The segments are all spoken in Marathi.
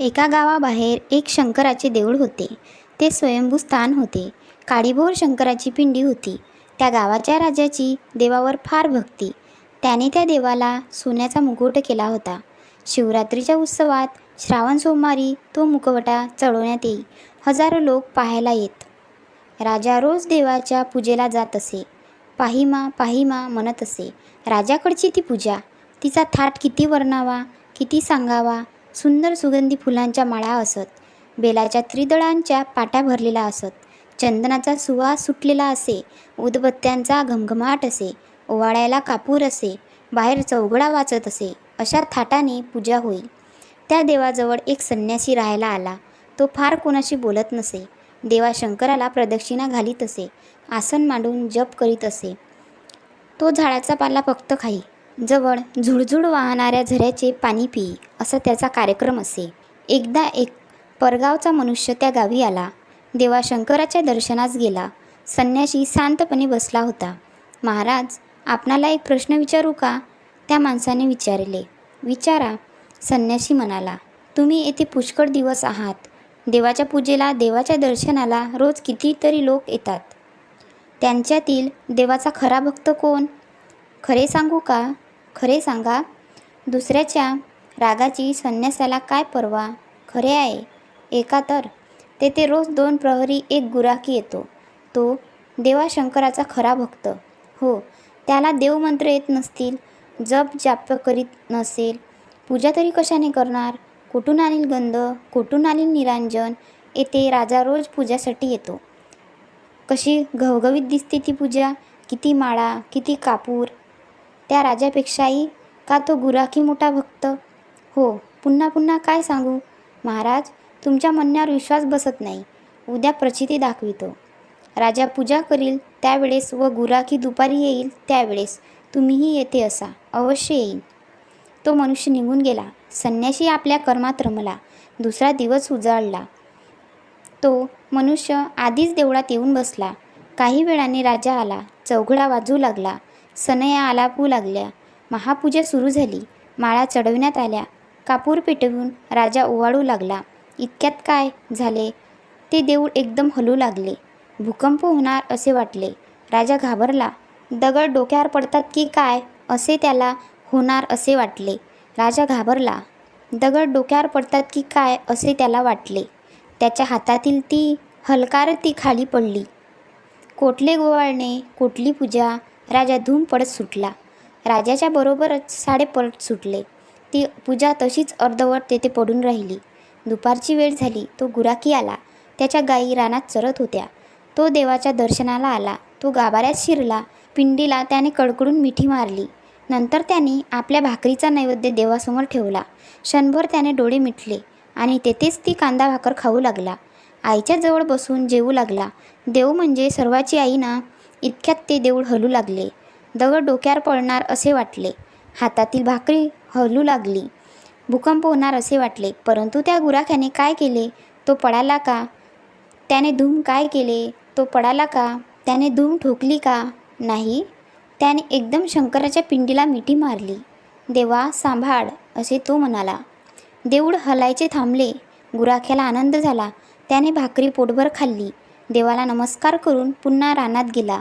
एका गावाबाहेर एक शंकराचे देऊळ होते. ते स्वयंभू स्थान होते. काळीभोर शंकराची पिंडी होती. त्या गावाच्या राजाची देवावर फार भक्ती. त्याने त्या देवाला सोन्याचा मुकुट केला होता. शिवरात्रीच्या उत्सवात श्रावण सोमवारी तो मुखवटा चढवण्यात येई. हजारो लोक पाहायला येत. राजा रोज देवाच्या पूजेला जात असे. पाहिमा पाहिमा म्हणत असे. राजाकडची ती पूजा. तिचा थाट किती वर्णावा किती सांगावा सुंदर सुगंधी फुलांच्या माळा असत. बेलाच्या त्रिदळांच्या पाट्या भरलेला असत. चंदनाचा सुवास सुटलेला असे. उदबत्त्यांचा घमघमाट असे. ओवाळ्याला कापूर असे. बाहेर चौघडा वाचत असे. अशा थाटाने पूजा होईल. त्या देवाजवळ एक संन्यासी राहायला आला. तो फार कोणाशी बोलत नसे. देवा शंकराला प्रदक्षिणा घालीत असे. आसन मांडून जप करीत असे. तो झाडाचा पाला फक्त खाई. जवळ झुळझुळ वाहणाऱ्या झऱ्याचे पाणी पी असा त्याचा कार्यक्रम असे. एकदा एक परगावचा मनुष्य त्या गावी आला. देवा शंकराच्या दर्शनास गेला. संन्याशी शांतपणे बसला होता. महाराज आपणाला एक प्रश्न विचारू का? त्या माणसाने विचारले. विचारा संन्याशी म्हणाला. तुम्ही येथे पुष्कळ दिवस आहात. देवाच्या पूजेला देवाच्या दर्शनाला रोज कितीतरी लोक येतात. त्यांच्यातील देवाचा खरा भक्त कोण? खरे सांगू का? खरे सांगा दुसऱ्याच्या रागाची संन्यासाला काय परवा? खरे आहे. एका तर. तेथे रोज दोन प्रहरी एक गुराखी येतो. तो देवा शंकराचा खरा भक्त. हो त्याला देवमंत्र येत नसतील जप जाप करीत नसेल. पूजा तरी कशाने करणार? कुठून आणील गंध? कुठून आणील निरांजन? येथे राजा रोज पूजासाठी येतो. कशी घवघवीत दिसते ती पूजा? किती माळा किती कापूर? त्या राजापेक्षाही का तो गुराखी मोठा भक्त? हो पुन्हा पुन्हा काय सांगू? महाराज तुमच्या म्हणण्यावर विश्वास बसत नाही. उद्या प्रचिती दाखवितो. राजा पूजा करील त्यावेळेस व गुराखी दुपारी येईल त्यावेळेस तुम्हीही येथे असा. अवश्य येईल तो मनुष्य निघून गेला. संन्याशी आपल्या कर्मात रमला. दुसरा दिवस उजाळला. तो मनुष्य आधीच देवळात येऊन बसला. काही वेळाने राजा आला. चौघडा वाजू लागला. सनया आलापू लागल्या. महापूजा सुरू झाली. माळा चढविण्यात आल्या. कापूर पेटवून राजा ओवाळू लागला. इतक्यात काय झाले? ते देऊळ एकदम हलू लागले. भूकंप होणार असे वाटले. राजा घाबरला. दगड डोक्यावर पडतात की काय? असे त्याला होणार असे वाटले. राजा घाबरला. दगड डोक्यावर पडतात की काय? असे त्याला वाटले. त्याच्या हातातील ती हलकार ती खाली पडली. कोठले गोवाळणे कोटली पूजा राजा धूम पडत सुटला. राजाच्या बरोबरच साडे पळत सुटले. ती पूजा तशीच अर्धवट तेथे पडून राहिली. दुपारची वेळ झाली तो गुराखी आला. त्याच्या गायी रानात चरत होत्या. तो देवाच्या दर्शनाला आला. तो गाभाऱ्यात शिरला. पिंडीला त्याने कडकडून मिठी मारली. नंतर त्याने आपल्या भाकरीचा नैवेद्य देवासमोर ठेवला. क्षणभर त्याने डोळे मिटले आणि तेथेच ती कांदा भाकर खाऊ लागला. आईच्या जवळ बसून जेवू लागला. देव म्हणजे सर्वाची आई ना? इतक्यात ते देऊळ हलू लागले. दगड डोक्यावर पडणार असे वाटले. हातातील भाकरी हलू लागली. भूकंप होणार असे वाटले. परंतु त्या गुराख्याने काय केले? तो पडाला का? त्याने धूम काय केले? तो पडाला का? त्याने धूम ठोकली का? नाही. त्याने एकदम शंकराच्या पिंडीला मिठी मारली. देवा सांभाळ असे तो म्हणाला. देऊळ हलायचे थांबले. गुराख्याला आनंद झाला. त्याने भाकरी पोटभर खाल्ली. देवाला नमस्कार करून पुन्हा रानात गेला.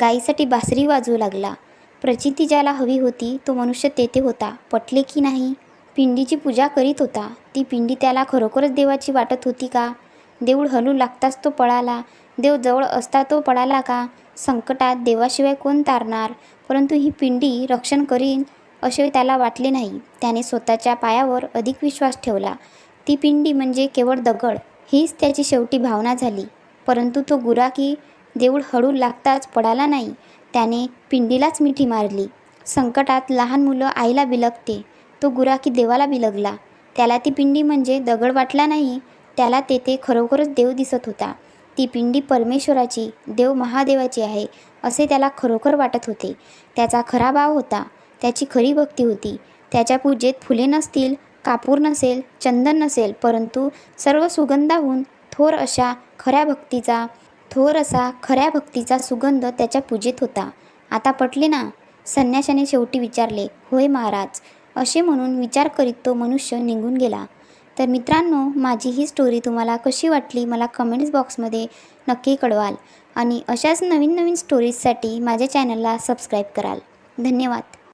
गाईसाठी बासरी वाजवू लागला. प्रचिती ज्याला हवी होती तो मनुष्य तेथे होता. पटले की नाही? पिंडीची पूजा करीत होता. ती पिंडी त्याला खरोखरच देवाची वाटत होती का? देऊळ हलू लागताच तो पळाला. देव जवळ असता तो पळाला का? संकटात देवाशिवाय कोण तारणार? परंतु ही पिंडी रक्षण करीन असे त्याला वाटले नाही. त्याने स्वतःच्या पायावर अधिक विश्वास ठेवला. ती पिंडी म्हणजे केवळ दगड. हीच त्याची शेवटी भावना झाली. परंतु तो गुराखी देऊळ हळू लागताच पडाला नाही. त्याने पिंडीलाच मिठी मारली. संकटात लहान मुलं आईला बिलगते. तो गुराखी देवाला बिलगला. त्याला ती पिंडी म्हणजे दगड वाटला नाही त्याला तेथे खरोखरच देव दिसत होता. ती पिंडी परमेश्वराची देव महादेवाची आहे असे त्याला खरोखर वाटत होते. त्याचा खरा भाव होता. त्याची खरी भक्ती होती. त्याच्या पूजेत फुले नसतील कापूर नसेल चंदन नसेल परंतु सर्व सुगंधाहून थोर अशा खऱ्या भक्तीचा थोर असा खऱ्या भक्तीचा सुगंध त्याच्या पूजेत होता. आता पटले ना? संन्याशाने शेवटी विचारले होय महाराज असे म्हणून विचार करीत तो मनुष्य निघून गेला. तर मित्रांनो माझी ही स्टोरी तुम्हाला कशी वाटली मला कमेंट्स बॉक्समध्ये नक्की कळवाल. आणि अशाच नवीन नवीन स्टोरीजसाठी माझ्या चॅनलला सबस्क्राईब कराल. धन्यवाद.